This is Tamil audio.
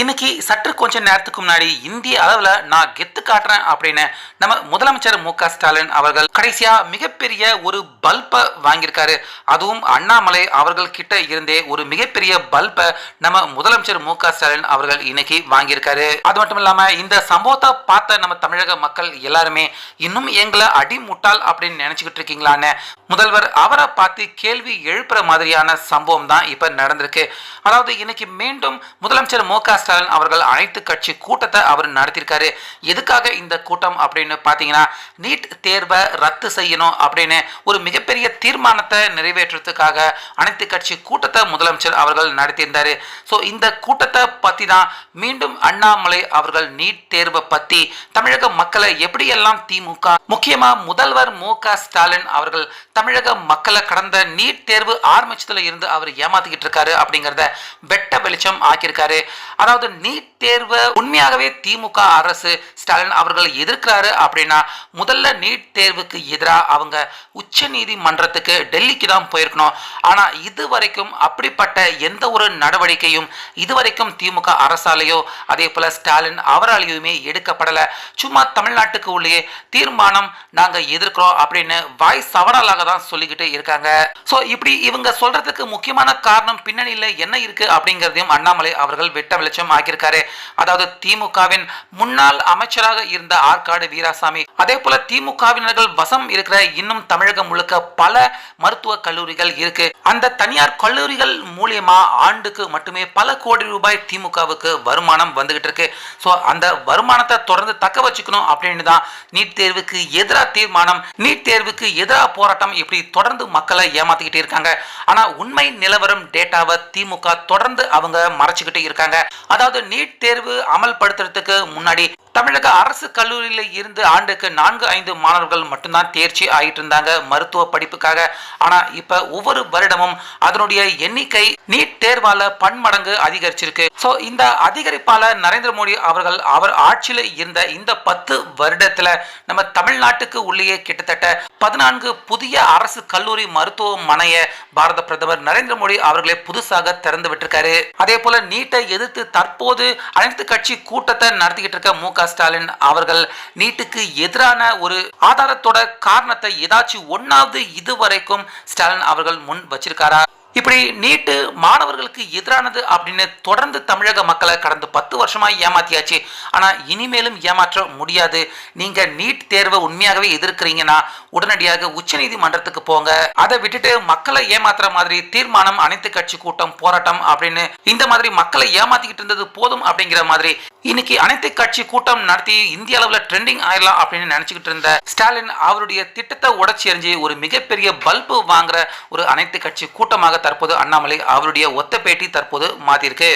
இன்னைக்கு சற்று கொஞ்ச நேரத்துக்கு முன்னாடி இந்திய அளவில் நான் கெத்து காட்டுறேன் அப்படின்னு நம்ம முதலமைச்சர் மு ஸ்டாலின் அவர்கள் கடைசியா மிகப்பெரிய ஒரு பல்பை வாங்கியிருக்காரு. அதுவும் அண்ணாமலை அவர்கள் கிட்ட இருந்தே ஒரு மிகப்பெரிய பல்பை நம்ம முதலமைச்சர் மு ஸ்டாலின் அவர்கள் இன்னைக்கு வாங்கியிருக்காரு. அது மட்டும் இல்லாம இந்த சம்பவத்தை பார்த்த நம்ம தமிழக மக்கள் எல்லாருமே இன்னும் எங்களை அடிமுட்டால் அப்படின்னு நினைச்சுக்கிட்டு இருக்கீங்களான்னு முதல்வர் அவரை பார்த்து கேள்வி எழுப்புற மாதிரியான சம்பவம் தான் இப்ப நடந்திருக்கு. அதாவது இன்னைக்கு மீண்டும் முதலமைச்சர் மு ஸ்டாலின் அவர்கள் அனைத்து கட்சி கூட்டத்தை அவர் நடத்தியிருக்காரு. எதுக்காக இந்த கூட்டம் அப்படின்னு பார்த்தீங்கன்னா நீட் தேர்வை ரத்து செய்யணும் அப்படின்னு ஒரு மிகப்பெரிய தீர்மானத்தை நிறைவேற்றுறதுக்காக அனைத்து கட்சி கூட்டத்தை முதலமைச்சர் அவர்கள் நடத்தியிருந்தார். ஸோ இந்த கூட்டத்தை பற்றி தான் மீண்டும் அண்ணாமலை அவர்கள் நீட் தேர்வை பற்றி தமிழக மக்களை எப்படியெல்லாம் திமுக முக்கியமாக முதல்வர் மு ஸ்டாலின் அவர்கள் தமிழக மக்களை கடந்த நீட் தேர்வு ஆரம்பிச்சதுல இருந்து அவர் ஏமாத்திக்கிட்டு இருக்காரு அப்படிங்கிறத வெட்ட வெளிச்சம் ஆக்கியிருக்காரு. அதாவது அதாவது நீட் தேர்வை. உண்மையாகவே திமுக அரசு ஸ்டாலின் அவர்கள் எதிர்க்கிறாரு அப்படின்னா முதல்ல நீட் தேர்வுக்கு எதிராக அவங்க உச்ச நீதிமன்றத்துக்கு டெல்லிக்கு தான் போயிருக்கணும். ஆனா இது வரைக்கும் அப்படிப்பட்ட எந்த ஒரு நடவடிக்கையும் இதுவரைக்கும் திமுக அரசாலேயோ அதே போல ஸ்டாலின் அவராலேயுமே எடுக்கப்படல. சும்மா தமிழ்நாட்டுக்கு உள்ளே தீர்மானம் நாங்க எதிர்க்கிறோம் அப்படின்னு வாய் சவடலாக தான் சொல்லிக்கிட்டு இருக்காங்க. ஸோ இப்படி இவங்க சொல்றதுக்கு முக்கியமான காரணம் பின்னணியில் என்ன இருக்கு அப்படிங்கிறதையும் அண்ணாமலை அவர்கள் வெட்ட வெளிச்சம் அமைச்சரும் ஆகியிருக்காரு அதாவது திமுகவின் முன்னாள் அமைச்சராக இருந்த ஆற்காடு வீராசாமி. அதே போல திமுகவினர்கள் வசம் இருக்கிற இன்னும் தமிழகம் முழுக்க பல மருத்துவ கல்லூரிகள் இருக்கு. அந்த தனியார் கல்லூரிகள் மூலியமா ஆண்டுக்கு மட்டுமே பல கோடி ரூபாய் திமுகவுக்கு வருமானம் வந்துகிட்டு இருக்கு. ஸோ அந்த வருமானத்தை தொடர்ந்து தக்க வச்சுக்கணும் அப்படின்னு தான் நீட் தேர்வுக்கு எதிராக தீர்மானம் நீட் தேர்வுக்கு எதிராக போராட்டம் இப்படி தொடர்ந்து மக்களை ஏமாத்திக்கிட்டு இருக்காங்க. ஆனா உண்மை நிலவரம் டேட்டாவை திமுக தொடர்ந்து அவங்க மறைச்சுக்கிட்டு இருக்காங்க. அதாவது நீட் தேர்வு அமல்படுத்துறதுக்கு முன்னாடி தமிழக அரசு கல்லூரியில இருந்து ஆண்டுக்கு நான்கு ஐந்து மாணவர்கள் மட்டும்தான் தேர்ச்சி ஆகிட்டு இருந்தாங்க மருத்துவ படிப்புக்காக. ஆனா இப்ப ஒவ்வொரு வருடமும் அதனுடைய எண்ணிக்கை நீட் தேர்வால பன்மடங்கு அதிகரிச்சிருக்கு. ஸோ இந்த அதிகரிப்பால நரேந்திர மோடி அவர்கள் அவர் ஆட்சியில இருந்த இந்த பத்து வருடத்துல நம்ம தமிழ்நாட்டுக்கு உள்ளேயே கிட்டத்தட்ட பதினான்கு புதிய அரசு கல்லூரி மருத்துவமனையை பாரத பிரதமர் நரேந்திர மோடி அவர்களே புதுசாக திறந்து விட்டிருக்காரு. அதே போல நீட்டை எதிர்த்து தற்போது அனைத்து கட்சி கூட்டத்தை நடத்திக்கிட்டு இருக்க மு க ஸ்டாலின் அவர்கள் நீட்டுக்கு எதிரான ஒரு ஆதாரத்தோட காரணத்தை ஏதாச்சும் ஒன்னாவது இதுவரைக்கும் ஸ்டாலின் அவர்கள் முன் வச்சிருக்காரா? இப்படி நீட்டு மாணவர்களுக்கு எதிரானது அப்படின்னு தொடர்ந்து தமிழக மக்களை கடந்த பத்து வருஷமா ஏமாத்தியாச்சு. ஆனா இனிமேலும் ஏமாற்ற முடியாது. நீங்க நீட் தேர்வை உண்மையாகவே எதிர்க்கிறீங்கன்னா உடனடியாக உச்சநீதிமன்றத்துக்கு போங்க. அதை விட்டுட்டு மக்களை ஏமாத்துற மாதிரி தீர்மானம் அனைத்து கட்சி கூட்டம் போராட்டம் அப்படின்னு இந்த மாதிரி மக்களை ஏமாத்திக்கிட்டு இருந்தது போதும் அப்படிங்கிற மாதிரி இன்னைக்கு அனைத்து கட்சி கூட்டம் நடத்தி இந்திய அளவுல ட்ரெண்டிங் ஆயிடலாம் அப்படின்னு நினைச்சுக்கிட்டு இருந்த ஸ்டாலின் அவருடைய திட்டத்தை உடச்சி எறிஞ்சு ஒரு மிகப்பெரிய பல்பு வாங்குற ஒரு அனைத்து கட்சி கூட்டமாக தற்போது அண்ணாமலை அவருடைய ஒத்த பேட்டி தற்போது மாத்திருக்கு